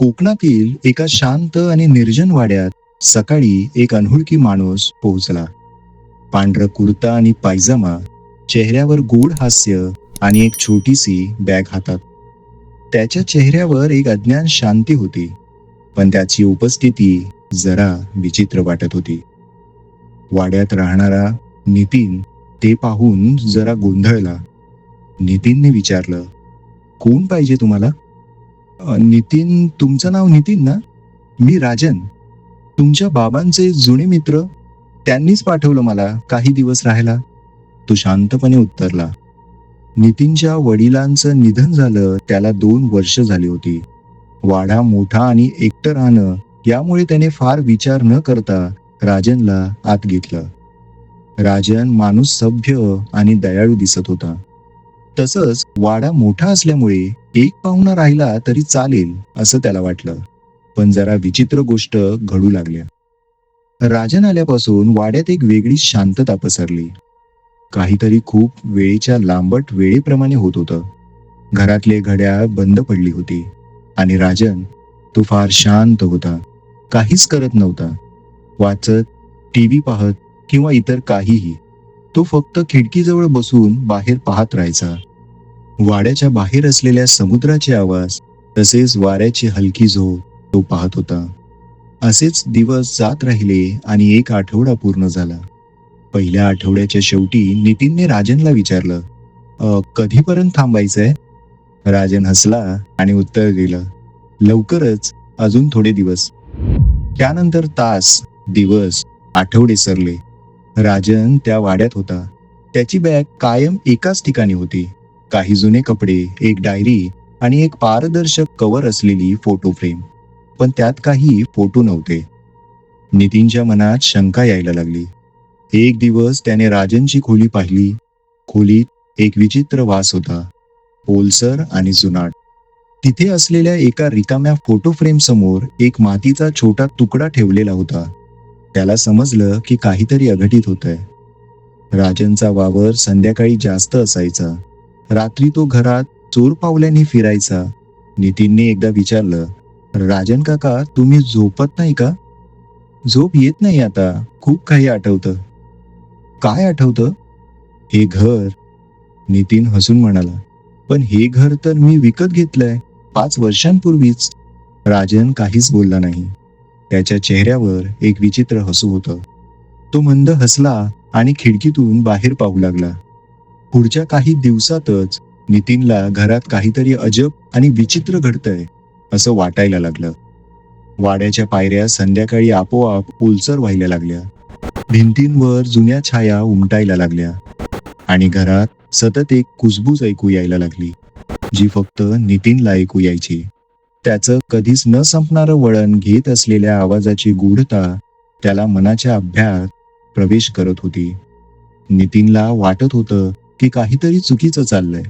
कोकणातील एका शांत आणि निर्जन वाड्यात सकाळी एक अनोळखी माणूस पोहोचला. पांढरं कुर्ता आणि पायजमा चेहऱ्यावर गोड हास्य आणि एक छोटीशी बॅग हातात. त्याच्या चेहऱ्यावर एक अज्ञान शांती होती पण त्याची उपस्थिती जरा विचित्र वाटत होती. वाड्यात राहणारा नितीन ते पाहून जरा गोंधळला. नितीनने विचारलं कोण पाहिजे तुम्हाला? नितीन तुमचं नाव नितीन ना? मी राजन. तुमच्या बाबांचे जुने मित्र त्यांनीच पाठवलं मला काही दिवस राहायला. तो शांतपणे उत्तरला. नितीनच्या वडिलांचं निधन झालं त्याला दोन वर्ष झाली होती. वाडा मोठा आणि एकटं राहणं यामुळे त्याने फार विचार न करता राजनला आत घेतलं. राजन माणूस सभ्य आणि दयाळू दिसत होता. तसंच वाडा मोठा असल्यामुळे एक पाहुणा राहिला तरी चालेल असं त्याला वाटलं. पण जरा विचित्र गोष्ट घडू लागल्या. राजन आल्यापासून वाड्यात एक वेगळी शांतता पसरली. काहीतरी खूप वेळेच्या लांबट वेळेप्रमाणे होत होतं. घरातले घड्याळ बंद पडली होती. आणि राजन तो फार शांत होता. काहीच करत नव्हता. वाचत टीव्ही पाहत किंवा इतर काहीही. तो फक्त खिडकीजवळ बसून बाहेर पाहत राहायचा. वाड्याच्या बाहेर असलेल्या समुद्राचे आवाज तसेच वाऱ्याची हलकी झोप तो पाहत होता. असेच दिवस जात राहिले आणि एक आठवडा पूर्ण झाला. पहिल्या आठवड्याच्या शेवटी नितीनने राजनला विचारलं कधीपर्यंत थांबायचंय? राजन हसला आणि उत्तर दिलं लवकरच अजून थोडे दिवस. त्यानंतर तास दिवस आठवडे सरले. राजन त्या वाड्यात होता. त्याची बॅग कायम एकाच ठिकाणी होती. काही जुने कपडे एक डायरी आणि एक पारदर्शक कव्हर असलेली फोटो फ्रेम. पण त्यात काही फोटो नव्हते. नितीनच्या मनात शंका यायला लागली. एक दिवस त्याने राजनची खोली पाहिली. खोलीत एक विचित्र वास होता. ओलसर आणि जुनाट. तिथे असलेल्या एका रिकाम्या फोटो फ्रेम समोर एक मातीचा छोटा तुकडा ठेवलेला होता. त्याला समजलं की काहीतरी अघटित होतंय. राजनचा वावर संध्याकाळी जास्त असायचा. रात्री तो घरात चोर पावल्याने फिरायचा. नितीनने एकदा विचारलं राजन काका तुम्ही झोपत नाही का? झोप येत नाही आता. खूप काही आठवतं. काय आठवतं? हे घर. नितीन हसून म्हणाला पण हे घर तर मी विकत घेतलंय. पाच वर्षांपूर्वीच. राजन काहीच बोलला नाही. त्याच्या चेहऱ्यावर एक विचित्र हसू होतं. तो मंद हसला आणि खिडकीतून बाहेर पाहू लागला. पुढच्या काही दिवसातच नितीनला घरात काहीतरी अजब आणि विचित्र घडतंय असं वाटायला लागलं. वाड्याच्या पायऱ्या संध्याकाळी आपोआप ओलसर व्हायला लागल्या. भिंतींवर जुन्या छाया उमटायला लागल्या आणि घरात सतत एक कुजबूज ऐकू यायला लागली जी फक्त नितीनला ऐकू यायची. त्याचं कधीच न संपणारं वळण घेत असलेल्या आवाजाची गूढता त्याला मनाच्या अभ्यात प्रवेश करत होती. नितीनला वाटत होतं की काहीतरी चुकीचं चाललंय.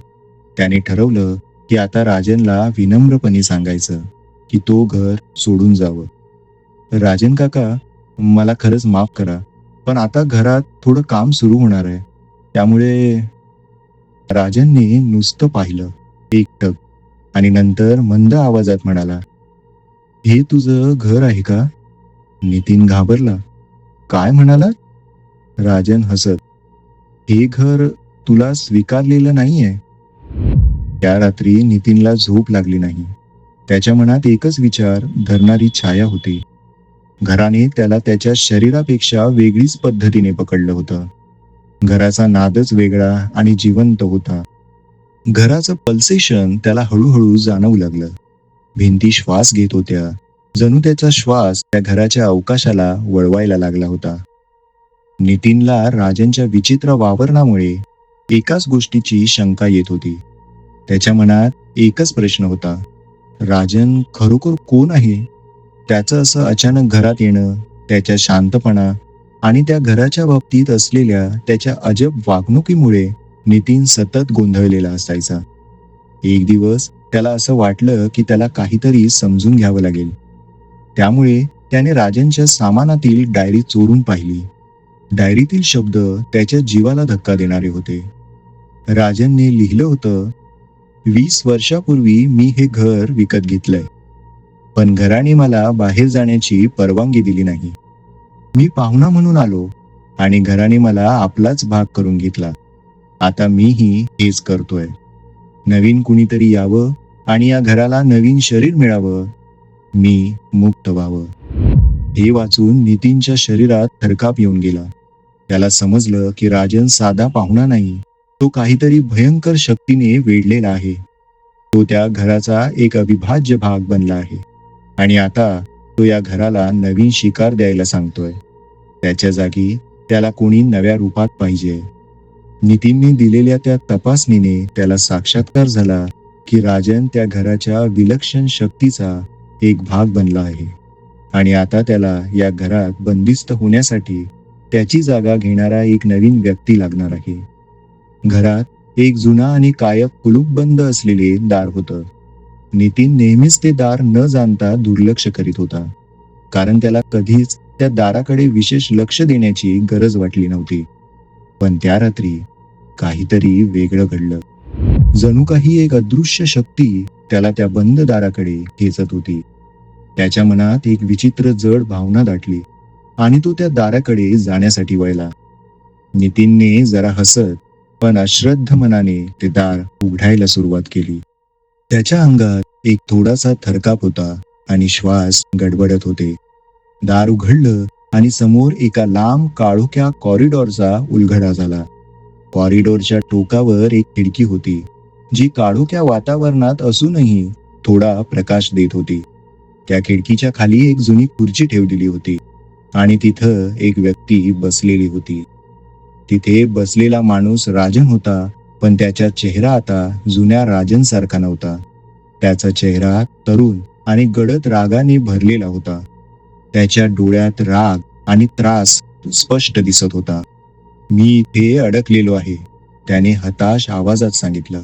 त्याने ठरवलं की आता राजनला विनम्रपणे सांगायचं की तो घर सोडून जावं. राजन काका मला खरंच माफ करा पण आता घरात थोडं काम सुरू होणार आहे. त्यामुळे राजनने नुसतं पाहिलं. एकटक आणि नंतर मंद आवाजात म्हणाला हे तुझं घर आहे का? नितीन घाबरला. काय म्हणाला राजन हसत. हे घर तुला स्वीकारलेलं नाहीये. त्या रात्री नितीनला झोप लागली नाही. त्याच्या मनात एकच विचार धरणारी छाया होती. घराने त्याला त्याच्या शरीरापेक्षा वेगळीच पद्धतीने पकडलं होतं. घराचा नादच वेगळा आणि जिवंत होता. घराचं पल्सेशन त्याला हळूहळू जाणवू लागलं. भिंती श्वास घेत होत्या. जणू त्याचा श्वास त्या घराच्या अवकाशाला वळवायला लागला होता. नितीनला राजनच्या विचित्र वावरणामुळे एकाच गोष्टीची शंका येत होती. त्याच्या मनात एकच प्रश्न होता. राजन खरोखर कोण आहे? त्याचं असं अचानक घरात येणं त्याच्या शांतपणा आणि त्या घराच्या बाबतीत असलेल्या त्याच्या अजब वागणुकीमुळे नितीन सतत गोंधळलेला असायचा. एक दिवस त्याला असं वाटलं की त्याला काहीतरी समजून घ्यावं लागेल. त्यामुळे त्याने राजनच्या सामानातील डायरी चोरून पाहिली. डायरीतील शब्द त्याच्या जीवाला धक्का देणारे होते. राजनने लिहिलं होतं वीस वर्षापूर्वी मी हे घर विकत घेतलंय. पण घराने मला बाहेर जाण्याची परवानगी दिली नाही. मी पाहुणा म्हणून आलो आणि घराने मला आपलाच भाग करून घेतला. आता मीही हेच करतोय. नवीन कुणीतरी यावं आणि या घराला नवीन शरीर मिळावं. मी मुक्त व्हावं. हे वाचून नितीनच्या शरीरात थरकाप येऊन गेला. त्याला समजलं की राजन साधा पाहुणा नाही. तो काहीतरी भयंकर शक्तीने वेढलेला आहे. तो त्या घराचा एक अविभाज्य भाग बनला आहे. आणि आता तो या घराला नवीन शिकार द्यायला सांगतोय. त्याच्या जागी त्याला कोणी नव्या रूपात पाहिजे. नितीनने दिलेल्या त्या तपासणीने त्याला साक्षात्कार झाला की राजन त्या घराच्या विलक्षण शक्तीचा एक भाग बनला आहे. आणि आता त्याला या घरात बंदिस्त होण्यासाठी त्याची जागा घेणारा एक नवीन व्यक्ती लागणार आहे. घरात एक जुना आणि कायम कुलूप बंद असलेले दार होतं. नितीन नेहमीच ते दार न जाणता दुर्लक्ष करीत होता. कारण त्याला कधीच त्या दाराकडे विशेष लक्ष देण्याची गरज वाटली नव्हती. पण त्या रात्री काहीतरी वेगळं घडलं. जणू काही एक अदृश्य शक्ती त्याला त्या बंद दाराकडे खेचत होती. त्याच्या मनात एक विचित्र जड भावना दाटली आणि तो त्या दाराकडे जाण्यासाठी वळला. नितीनने जरा हसत पण अश्रद्ध मनाने ते दार उघडायला सुरुवात केली. त्याच्या अंगात एक थोडासा थरकाप होता आणि श्वास गडबडत होते. दार उघडलं आणि समोर एका लांब काळोख्या कॉरिडॉरचा उलगडा झाला. कॉरिडॉरच्या टोकावर एक खिडकी होती जी काळोख्या वातावरणात असूनही थोडा प्रकाश देत होती. त्या खिडकीच्या खाली एक जुनी खुर्ची ठेवलेली होती आणि तिथं एक व्यक्ती बसलेली होती. तिथे बसलेला माणूस राजन होता पण त्याचा चेहरा आता जुन्या राजनसारखा नव्हता. त्याचा चेहरा तरुण आणि गडद रागाने भरलेला होता. त्याच्या डोळ्यात राग आणि त्रास स्पष्ट दिसत होता. मी इथे अडकलेलो आहे. त्याने हताश आवाजात सांगितलं.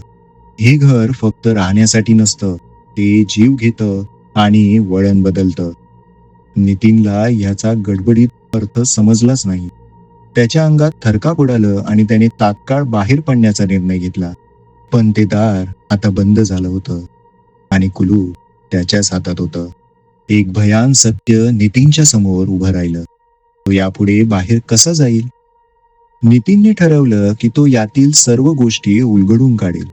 हे घर फक्त राहण्यासाठी नसतं. ते जीव घेतं आणि वळण बदलतं. नितीनला ह्याचा गडबडीत अर्थ समजलाच नाही. त्याच्या अंगात थरकाप उडालं आणि त्याने तात्काळ बाहेर पडण्याचा निर्णय घेतला. पण ते दार आता बंद झालं होतं. आणि कुलू त्याच्याच हातात होतं. एक भयान सत्य नितीनच्या समोर उभं राहिलं. तो यापुढे बाहेर कसा जाईल? नितीनने ठरवलं की तो यातील सर्व गोष्टी उलगडून काढेल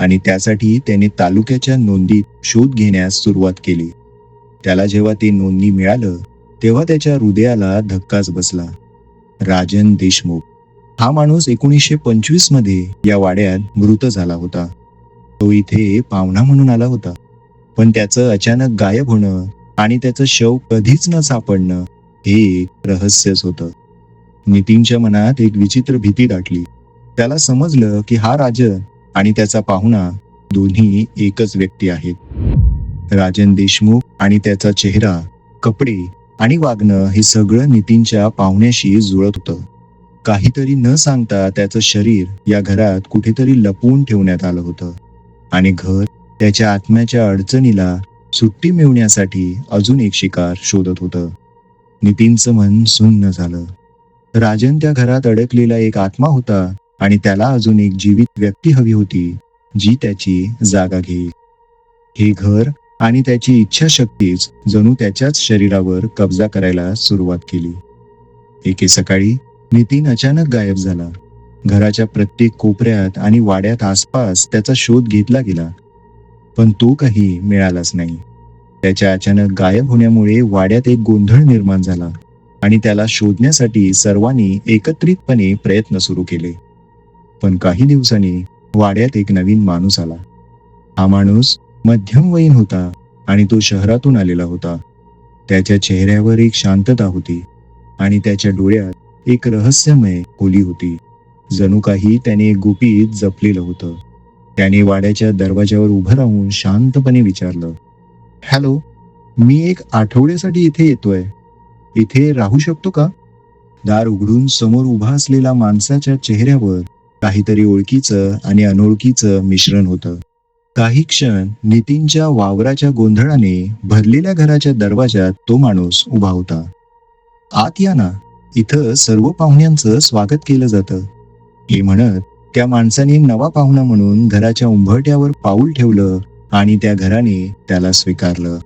आणि त्यासाठी त्याने तालुक्याच्या नोंदीत शोध घेण्यास सुरुवात केली. त्याला जेव्हा ते नोंदणी मिळालं तेव्हा त्याच्या हृदयाला धक्काच बसला. राजन देशमुख. हा माणूस एकोणीसशे पंचवीसमध्ये या वाड्यात मृत झाला होता. तो इथे पाहुणा म्हणून आला होता. पण त्याचं अचानक गायब होणं आणि त्याचं शव कधीच न सापडणं हे एक रहस्यच होतं. नितीनच्या मनात एक विचित्र भीती दाटली. त्याला समजलं की हा राजन आणि त्याचा पाहुणा दोन्ही एकच व्यक्ती आहेत. राजन देशमुख आणि त्याचा चेहरा कपडे आणि वागणं हे सगळं नितीनच्या पाहुण्याशी जुळत होतं. काहीतरी न सांगता त्याचं शरीर या घरात कुठेतरी लपवून ठेवण्यात आलं होतं. आणि घर त्याच्या आत्म्याच्या अडचणीला सुट्टी मिळवण्यासाठी अजून एक शिकार शोधत होतं. नितीनचं मन सुन्न झालं. राजन त्या घरात अडकलेला एक आत्मा होता आणि त्याला अजून एक जीवित व्यक्ती हवी होती जी त्याची जागा घेईल. हे घर आणि त्याची इच्छाशक्तीच जणू त्याच्याच शरीरावर कब्जा करायला सुरुवात केली. एके सकाळी नितीन अचानक गायब झाला. घराच्या प्रत्येक कोपऱ्यात आणि वाड्यात आसपास त्याचा शोध घेतला गेला. पण तो काही मिळालाच नाही. त्याच्या अचानक गायब होण्यामुळे वाड्यात एक गोंधळ निर्माण झाला आणि त्याला शोधण्यासाठी सर्वांनी एकत्रितपणे प्रयत्न सुरू केले. पण काही दिवसांनी वाड्यात एक नवीन माणूस आला. हा माणूस मध्यमवयीन होता आणि तो शहरातून आलेला होता. त्याच्या चेहऱ्यावर एक शांतता होती आणि त्याच्या डोळ्यात एक रहस्यमय खोली होती. जणू काही त्याने एक गुपित जपलेलं होतं. त्याने वाड्याच्या दरवाजावर उभं राहून शांतपणे विचारलं हॅलो मी एक आठवड्यासाठी इथे येतोय. इथे राहू शकतो का? दार उघडून समोर उभा असलेला माणसाच्या चेहऱ्यावर काहीतरी ओळखीचं आणि अनोळखीचं मिश्रण होतं. काही क्षण नितीनच्या वावराच्या गोंधळाने भरलेल्या घराच्या दरवाजात तो माणूस उभा होता. आत या ना. इथं सर्व पाहुण्यांचं स्वागत केलं जातं. हे म्हणत त्या माणसाने नवा पाहुणा म्हणून घराच्या उंबरट्यावर पाऊल ठेवलं आणि त्या घराने त्याला स्वीकारलं.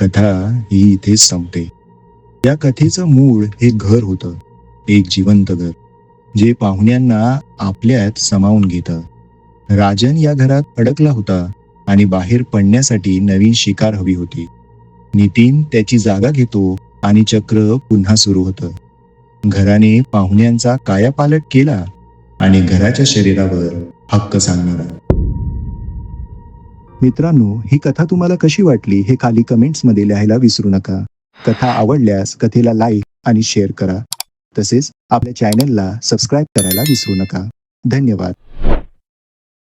कथा ही इथेच संपते. या कथेचं मूळ हे घर होतं एक जिवंत घर जे पाहुण्यांना आपल्यात समावून घेतं. राजन या घरात अडकला होता आणि बाहेर पडण्यासाठी नवीन शिकार हवी होती. नितीन त्याची जागा घेतो आणि चक्र पुन्हा सुरू होतं. घराने पाहुण्यांचा कायापालट केला आणि घराच्या शरीरावर हक्क सांगणारा मित्रांनो ही कथा तुम्हाला कशी वाटली हे खाली कमेंट्समध्ये लिहायला विसरू नका. कथा आवडल्यास कथेला लाईक आणि शेअर करा. तसेच आपल्या चॅनलला सबस्क्राईब करायला विसरू नका. धन्यवाद.